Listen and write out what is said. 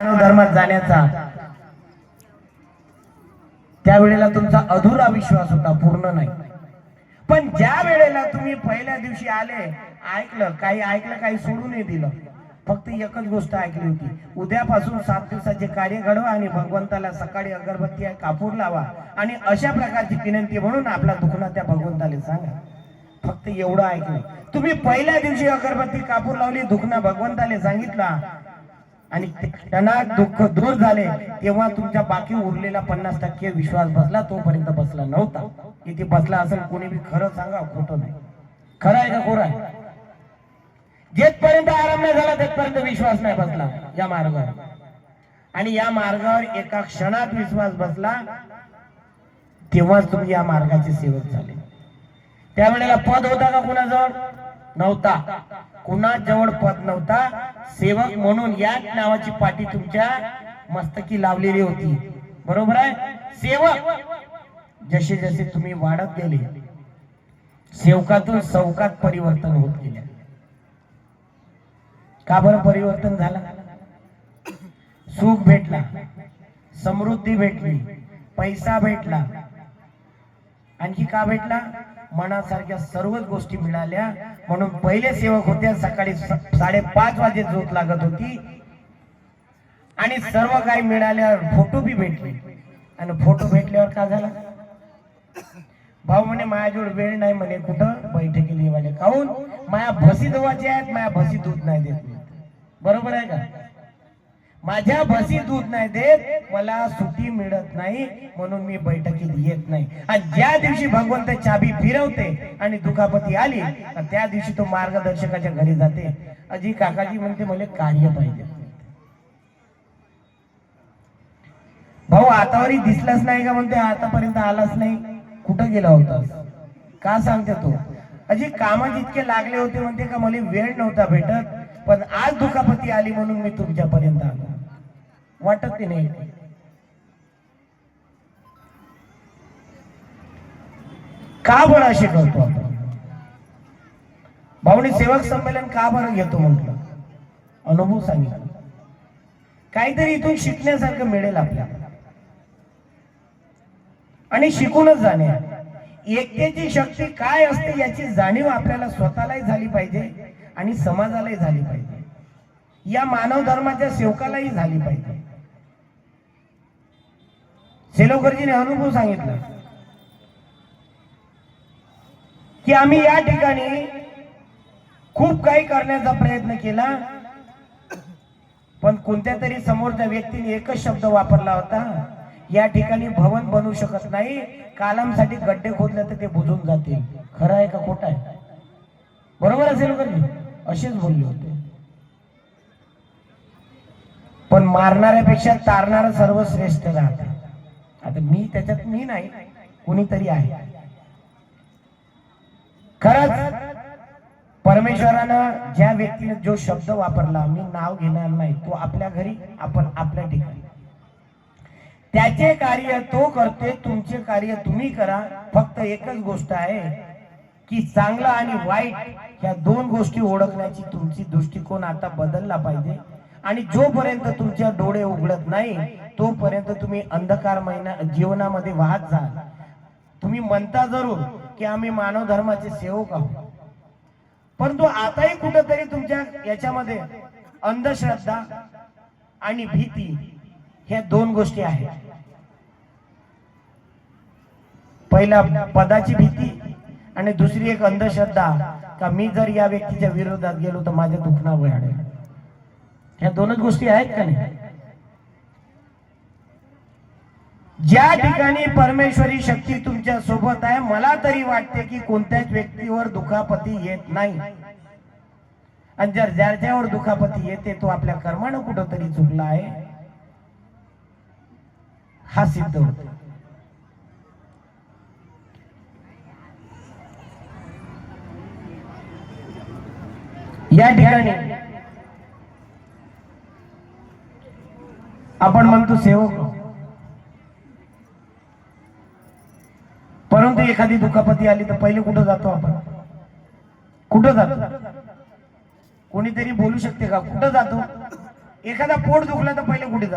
धर्मात जाण्याचा. त्यावेळेला तुमचा अधुरा विश्वास होता पूर्ण नाही. पण ज्या वेळेला तुम्ही पहिल्या दिवशी आले ऐकलं काही ऐकलं काही सोडूनही दिलं. फक्त एकच गोष्ट ऐकली होती. उद्यापासून सात दिवसाचे कार्य घडवा आणि भगवंताला सकाळी अगरबत्ती कापूर लावा आणि अशा प्रकारची विनंती म्हणून आपला दुखणं त्या भगवंताला सांगा. फक्त एवढं ऐकलं. तुम्ही पहिल्या दिवशी अगरबत्ती कापूर लावली दुखणं भगवंताला सांगितला आणि त्यांना दुःख दूर झाले तेव्हा तुमच्या बाकी उरलेला पन्नास टक्के विश्वास बसला तोपर्यंत बसला नव्हता. किती बसला असेल कोणी बी खरं सांगा खोटं नाही. खरं आहे का खोरं आहे? जेथपर्यंत आराम नाही झाला तेथपर्यंत विश्वास नाही बसला या मार्गावर. आणि या मार्गावर एका क्षणात विश्वास बसला तेव्हाच तुम्ही या मार्गाचे सेवक झाले. त्यावेळेला पद होता का कुणाजवळ? नव्हता. कुणाजवळ पद नव्हता? सेवक म्हणून याच नावाची पाठी तुमच्या मस्तकी लावलेली होती. बरोबर आहे? सेवक जसे जसे तुम्ही वाढत गेले सेवकातून सौकात परिवर्तन होत गेले. का बरं परिवर्तन झालं? सुख भेटला समृद्धी भेटली पैसा भेटला. आणखी का भेटला? मनासारख्या सर्वच गोष्टी मिळाल्या म्हणून पहिले सेवक होते सकाळी साडेपाच वाजे झोप लागत होती. आणि सर्व काही मिळाल्यावर फोटो बी भेटले. आणि फोटो भेटल्यावर का झाला? भाऊ म्हणे माझ्याजवळ वेळ नाही म्हणे कुठं? बैठकी लिहिवाले काहून माया भसी दवाचे आहेत माया भसी दूध नाही देत. बरोबर आहे का? माझ्या भसी दूध नाही देत मला सुट्टी मिळत नाही म्हणून मी बैठकीत येत नाही. आणि ज्या दिवशी भगवंत चाबी फिरवते आणि दुखापती आली त्या दिवशी तो मार्गदर्शकाच्या घरी जाते. अजी काकाजी म्हणते मला कार्य पाहिजे. भाऊ आतावरी दिसलाच नाही का? म्हणते आतापर्यंत आलाच नाही. कुठं गेला होता का? सांगते तो. अजी कामात इतके लागले होते म्हणते का मला वेळ नव्हता भेटत? पण आज दुखापती आली म्हणून मी तुमच्यापर्यंत आलो. वाटत की नाही का बरं असे करतो आपण? भाऊनी सेवक संमेलन का बरं घेतो म्हटलं? अनुभव सांगितलं. काहीतरी इथून शिकण्यासारखं मिळेल आपल्याला. आणि शिकूनच जाणे. एकतेची शक्ती काय असते याची जाणीव आपल्याला स्वतःलाही झाली पाहिजे. आणि समाजालाही झाली पाहिजे. या मानव धर्माच्या सेवकालाही झाली पाहिजे. सेलोकरजीने अनुभव सांगितला की आम्ही या ठिकाणी खूप काही करण्याचा प्रयत्न केला पण कोणत्या तरी समोरच्या व्यक्तीने एकच शब्द वापरला होता या ठिकाणी भवन बनू शकत नाही कालामसाठी गड्डे खोदले तर ते बुजून जातील. खरं आहे का खोटं आहे? बरोबर असेल असेच बोलले होते. पण मारणाऱ्यापेक्षा तारणार सर्वश्रेष्ठ राहत आता मी त्याच्यात मी नाही कुणीतरी आहे. खरंच परमेश्वरानं ज्या व्यक्तीने जो शब्द वापरला मी नाव घेणार नाही तो आपल्या घरी आपण आपल्या ठिकाणी. त्याचे कार्य तो करते तुमचे कार्य तुम्ही करा. फक्त एकच गोष्ट आहे की चांगलं आणि वाईट या दोन गोष्टी ओळखण्याची तुमची दृष्टिकोन आता बदलला पाहिजे. आणि जोपर्यंत तुमच्या डोळे उघडत नाही तोपर्यंत तुम्ही अंधकार महिना जीवनामध्ये वाहत जाल. तुम्ही म्हणता जरूर की आम्ही मानव धर्माचे सेवक आहोत. परंतु आताही कुठंतरी तुमच्या याच्यामध्ये अंधश्रद्धा आणि भीती ह्या दोन गोष्टी आहेत. पहिला पदाची भीती आणि दुसरी एक अंधश्रद्धा. का मी जर या व्यक्तीच्या विरोधात गेलो तर माझ्या दुखणा वयाडे ह्या दोनच गोष्टी आहेत का नाही? ज्या ठिकाणी परमेश्वरी शक्ती तुमच्यासोबत आहे मला तरी वाटते की कोणत्याच व्यक्तीवर दुखापती येत नाही. आणि जर ज्याच्यावर दुखापती येते तो आपल्या कर्मानं कुठंतरी चुकला आहे? हा सिद्ध होतो. या ठिकाणी आपण म्हणतो सेवक. परंतु एखादी दुखापती आली तर पहिले कुठं जातो आपण? कुठं जातो? कोणीतरी बोलू शकते का? कुठं जातो? एखादा पोट दुखला तर पहिले कुठे जातो?